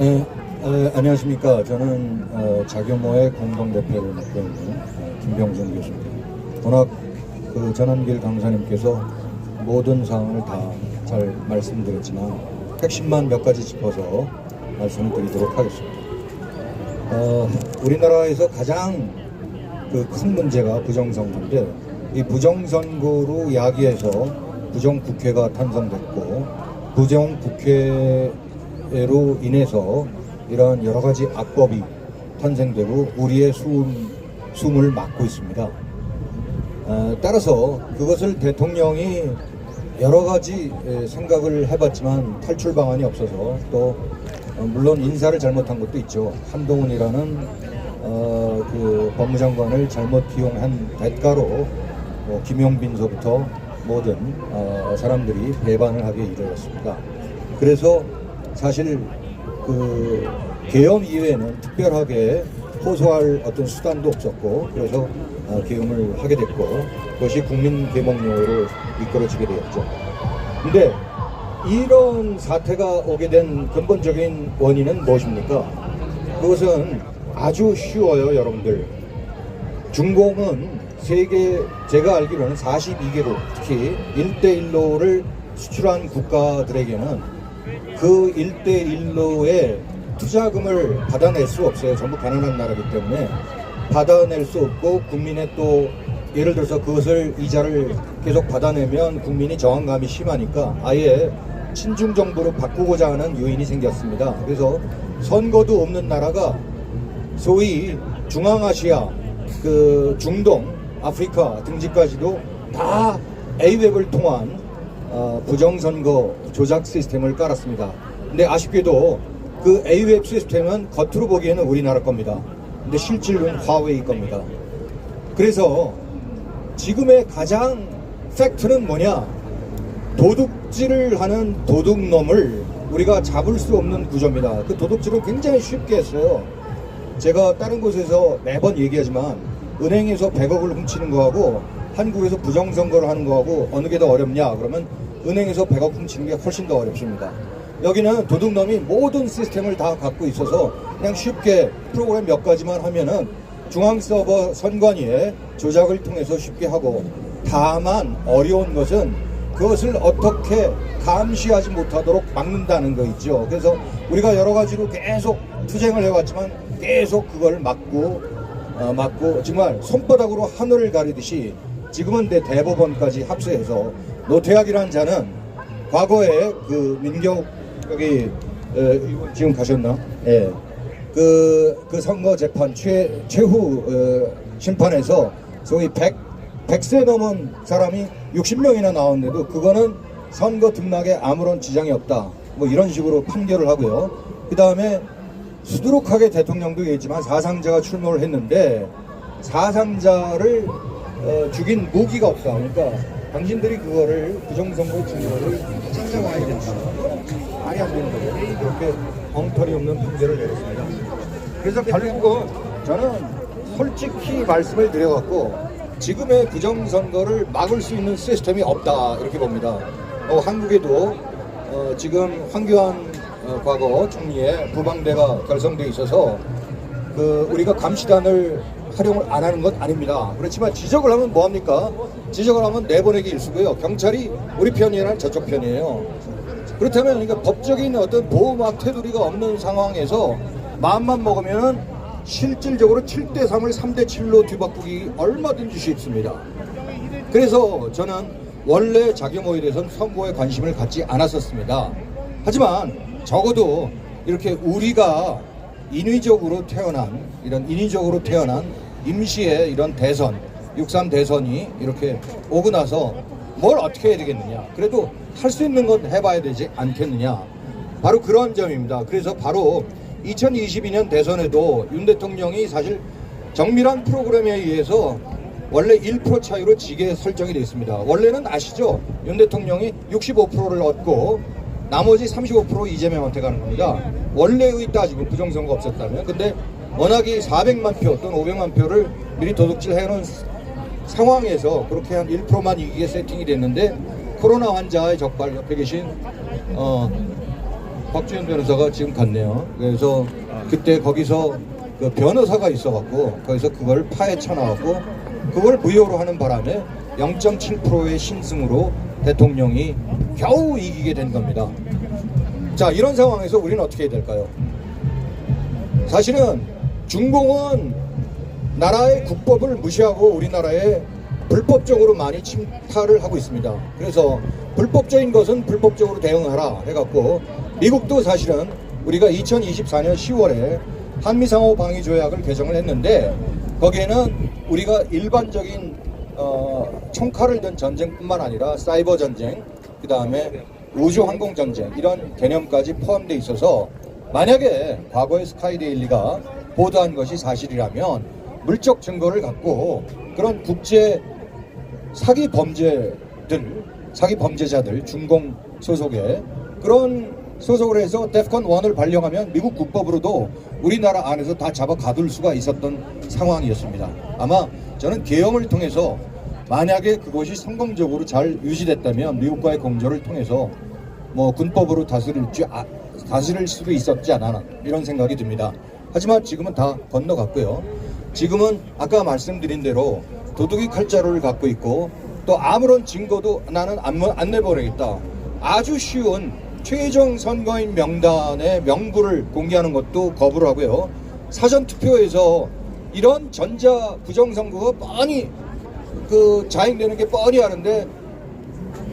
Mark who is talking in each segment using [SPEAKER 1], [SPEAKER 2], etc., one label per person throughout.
[SPEAKER 1] 네, 어, 안녕하십니까. 저는 어, 자교모의 공동대표를 맡고 있는 어, 김병준 교수입니다. 워낙 그 전한길 강사님께서 모든 사항을 다 잘 말씀드렸지만 핵심만 몇 가지 짚어서 말씀을 드리도록 하겠습니다. 어, 우리나라에서 가장 그 큰 문제가 부정선거인데 이 부정선거로 야기해서 부정국회가 탄생됐고 부정국회 로 인해서 이러한 여러 가지 악법이 탄생되고 우리의 숨, 숨을 막고 있습니다. 어, 따라서 그것을 대통령이 여러 가지 에, 생각을 해봤지만 탈출 방안이 없어서 또 어, 물론 인사를 잘못한 것도 있죠. 한동훈이라는 어, 그 법무장관을 잘못 기용한 대가로 뭐 김용빈서부터 모든 어, 사람들이 배반을 하게 이르렀습니다. 그래서 사실 그 계엄 이외에는 특별하게 호소할 어떤 수단도 없었고 그래서 어, 계엄을 하게 됐고 그것이 국민 계몽령으로 이끌어지게 되었죠. 근데 이런 사태가 오게 된 근본적인 원인은 무엇입니까? 그것은 아주 쉬워요, 여러분들. 중공은 세계 제가 알기로는 42개국 특히 1대1로를 수출한 국가들에게는 그 1대1로의 투자금을 받아낼 수 없어요. 전부 가난한 나라이기 때문에 받아낼 수 없고 국민의 또 예를 들어서 그것을 이자를 계속 받아내면 국민이 저항감이 심하니까 아예 친중 정부로 바꾸고자 하는 요인이 생겼습니다. 그래서 선거도 없는 나라가 소위 중앙아시아, 그 중동, 아프리카 등지까지도 다 A웹을 통한 어, 부정선거 조작 시스템을 깔았습니다. 근데 아쉽게도 그 A웹 시스템은 겉으로 보기에는 우리나라 겁니다. 근데 실질은 화웨이 겁니다. 그래서 지금의 가장 팩트는 뭐냐? 도둑질을 하는 도둑놈을 우리가 잡을 수 없는 구조입니다. 그 도둑질을 굉장히 쉽게 했어요. 제가 다른 곳에서 매번 얘기하지만 은행에서 100억을 훔치는 거하고 한국에서 부정선거를 하는 거하고 어느 게 더 어렵냐 그러면 은행에서 100억 훔치는 게 훨씬 더 어렵습니다. 여기는 도둑놈이 모든 시스템을 다 갖고 있어서 그냥 쉽게 프로그램 몇 가지만 하면은 중앙 서버 선관위에 조작을 통해서 쉽게 하고 다만 어려운 것은 그것을 어떻게 감시하지 못하도록 막는다는 거 있죠. 그래서 우리가 여러 가지로 계속 투쟁을 해왔지만 계속 그걸 막고 어, 막고 정말 손바닥으로 하늘을 가리듯이 지금은 내 대법원까지 합세해서 노태악이라는 자는 과거에 그 민경 여기 어, 지금 가셨나? 예. 그, 그 선거 재판 최, 최후 어, 심판에서 소위 100, 100세 넘은 사람이 60명이나 나왔는데도 그거는 선거 등락에 아무런 지장이 없다. 뭐 이런 식으로 판결을 하고요. 그 다음에 수두룩하게 대통령도 얘기했지만 사상자가 출몰을 했는데 사상자를 어, 죽인 무기가 없다. 그러니까 당신들이 그거를 부정선거 증거를 찾아와야 된다. 말이 안 되는 거죠. 그렇게 엉터리 없는 판결을 내렸습니다. 그래서 결국은 저는 솔직히 말씀을 드려갖고 지금의 부정선거를 막을 수 있는 시스템이 없다 이렇게 봅니다. 어, 한국에도 어, 지금 황교안 어, 과거 총리의 부방대가 결성돼 있어서 그 우리가 감시단을 활용을 안 하는 것 아닙니다. 그렇지만 지적을 하면 뭐 합니까? 지적을 하면 내보내기 일수고요. 경찰이 우리 편이나 저쪽 편이에요. 그렇다면 그러니까 법적인 어떤 보호막 테두리가 없는 상황에서 마음만 먹으면 실질적으로 7대 3을 3대 7로 뒤바꾸기 얼마든지 쉽습니다. 그래서 저는 원래 자경호에 대해서는 선거에 관심을 갖지 않았었습니다. 하지만 적어도 이렇게 우리가 인위적으로 태어난 이런 인위적으로 태어난 임시의 이런 대선 6.3 대선이 이렇게 오고 나서 뭘 어떻게 해야 되겠느냐 그래도 할 수 있는 건 해봐야 되지 않겠느냐 바로 그런 점입니다 그래서 바로 2022년 대선에도 윤 대통령이 사실 정밀한 프로그램에 의해서 원래 1% 차이로 지게 설정이 되어 있습니다. 원래는 아시죠? 윤 대통령이 65%를 얻고 나머지 35% 이재명한테 가는 겁니다. 원래의 따지고 부정선거 없었다면. 근데 워낙에 400만 표 또는 500만 표를 미리 도둑질 해놓은 상황에서 그렇게 한 1%만 이기게 세팅이 됐는데 코로나 환자의 적발 옆에 계신 어, 박주현 변호사가 지금 갔네요. 그래서 그때 거기서 그 변호사가 있어갖고 거기서 그걸 파헤쳐 나왔고 그걸 무효로 하는 바람에 0.7%의 신승으로 대통령이 겨우 이기게 된 겁니다. 자 이런 상황에서 우리는 어떻게 해야 될까요? 사실은 중공은 나라의 국법을 무시하고 우리나라에 불법적으로 많이 침탈을 하고 있습니다. 그래서 불법적인 것은 불법적으로 대응하라 해갖고 미국도 사실은 우리가 2024년 10월에 한미상호 방위 조약을 개정을 했는데 거기에는 우리가 일반적인 어, 총칼을 든 전쟁뿐만 아니라 사이버 전쟁, 그 다음에 우주 항공 전쟁 이런 개념까지 포함되어 있어서 만약에 과거의 스카이데일리가 보도한 것이 사실이라면 물적 증거를 갖고 그런 국제 사기 범죄들, 사기 범죄자들 중공 소속의 그런 소속을 해서 데프콘 1을 발령하면 미국 국법으로도 우리나라 안에서 다 잡아 가둘 수가 있었던 상황이었습니다. 아마 저는 계엄을 통해서 만약에 그것이 성공적으로 잘 유지됐다면 미국과의 공조를 통해서 뭐 군법으로 다스릴, 줄 아- 다스릴 수도 있었지 않나 이런 생각이 듭니다. 하지만 지금은 다 건너갔고요. 지금은 아까 말씀드린 대로 도둑이 칼자루를 갖고 있고 또 아무런 증거도 나는 안, 안 내보내겠다. 아주 쉬운 최종 선거인 명단의 명부를 공개하는 것도 거부를 하고요. 사전 투표에서 이런 전자 부정선거가 뻔히 그 자행되는 게 뻔히 하는데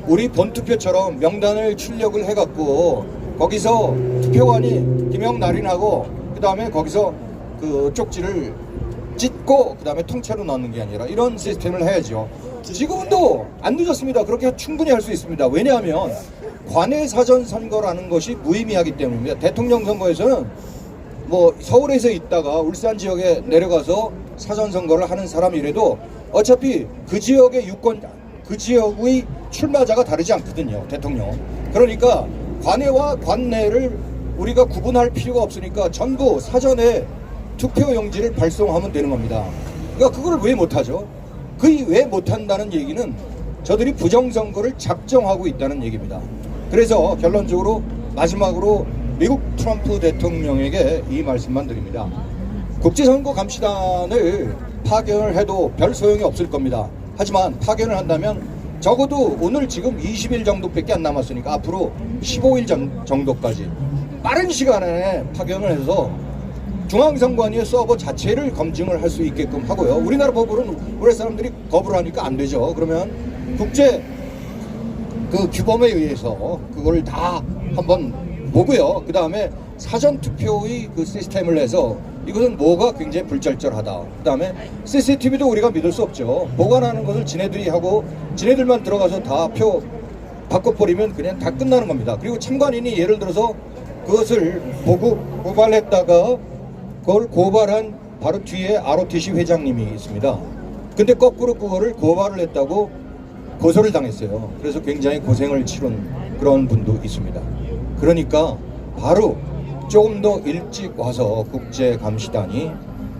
[SPEAKER 1] 우리 본투표처럼 명단을 출력을 해갖고 거기서 투표관이 김영날인하고 그 다음에 거기서 그 쪽지를 찢고 그 다음에 통째로 넣는 게 아니라 이런 시스템을 해야죠. 지금도 안 늦었습니다. 그렇게 충분히 할 수 있습니다. 왜냐하면 관외 사전 선거라는 것이 무의미하기 때문입니다. 대통령 선거에서는 뭐 서울에서 있다가 울산 지역에 내려가서 사전 선거를 하는 사람이라도 어차피 그 지역의 유권 그 지역의 출마자가 다르지 않거든요 대통령. 그러니까 관외와 관내를 우리가 구분할 필요가 없으니까 전부 사전에 투표 용지를 발송하면 되는 겁니다. 그러니까 그걸 왜 못하죠? 그왜 못한다는 얘기는 저들이 부정선거를 작정하고 있다는 얘기입니다. 그래서 결론적으로 마지막으로 미국 트럼프 대통령에게 이 말씀만 드립니다. 국제선거 감시단을 파견을 해도 별 소용이 없을 겁니다. 하지만 파견을 한다면 적어도 오늘 지금 20일 정도밖에 안 남았으니까 앞으로 15일 정- 정도까지 빠른 시간에 파견을 해서 중앙선관위의 서버 자체를 검증을 할 수 있게끔 하고요. 우리나라 법으로는 우리 사람들이 거부를 하니까 안 되죠. 그러면 국제 그 규범에 의해서 그걸 다 한번 보고요. 그 다음에 사전 투표의 그 시스템을 해서 이것은 뭐가 굉장히 불절절하다. 그 다음에 CCTV도 우리가 믿을 수 없죠. 보관하는 것을 지네들이 하고 지네들만 들어가서 다 표 바꿔버리면 그냥 다 끝나는 겁니다. 그리고 참관인이 예를 들어서 그것을 보고 고발했다가 그걸 고발한 바로 뒤에 ROTC 회장님이 있습니다. 근데 거꾸로 그거를 고발을 했다고 고소를 당했어요. 그래서 굉장히 고생을 치른 그런 분도 있습니다. 그러니까 바로 조금 더 일찍 와서 국제감시단이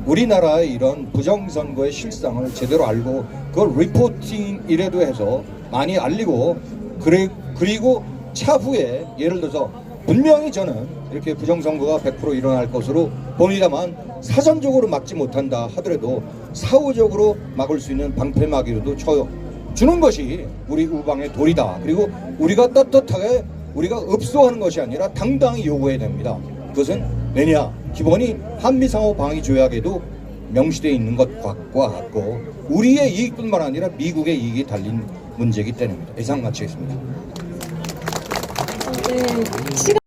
[SPEAKER 1] 우리나라의 이런 부정선거의 실상을 제대로 알고 그걸 리포팅 이라도 해서 많이 알리고 그래, 그리고 차후에 예를 들어서 분명히 저는 이렇게 부정선거가 100% 일어날 것으로 봅니다만 사전적으로 막지 못한다 하더라도 사후적으로 막을 수 있는 방패막이라도 쳐 주는 것이 우리 우방의 도리다. 그리고 우리가 떳떳하게 우리가 읍소하는 것이 아니라 당당히 요구해야 됩니다. 그것은 왜냐? 기본이 한미상호 방위 조약에도 명시되어 있는 것과 같고 우리의 이익뿐만 아니라 미국의 이익이 달린 문제이기 때문입니다. 이상 마치겠습니다.
[SPEAKER 2] 네,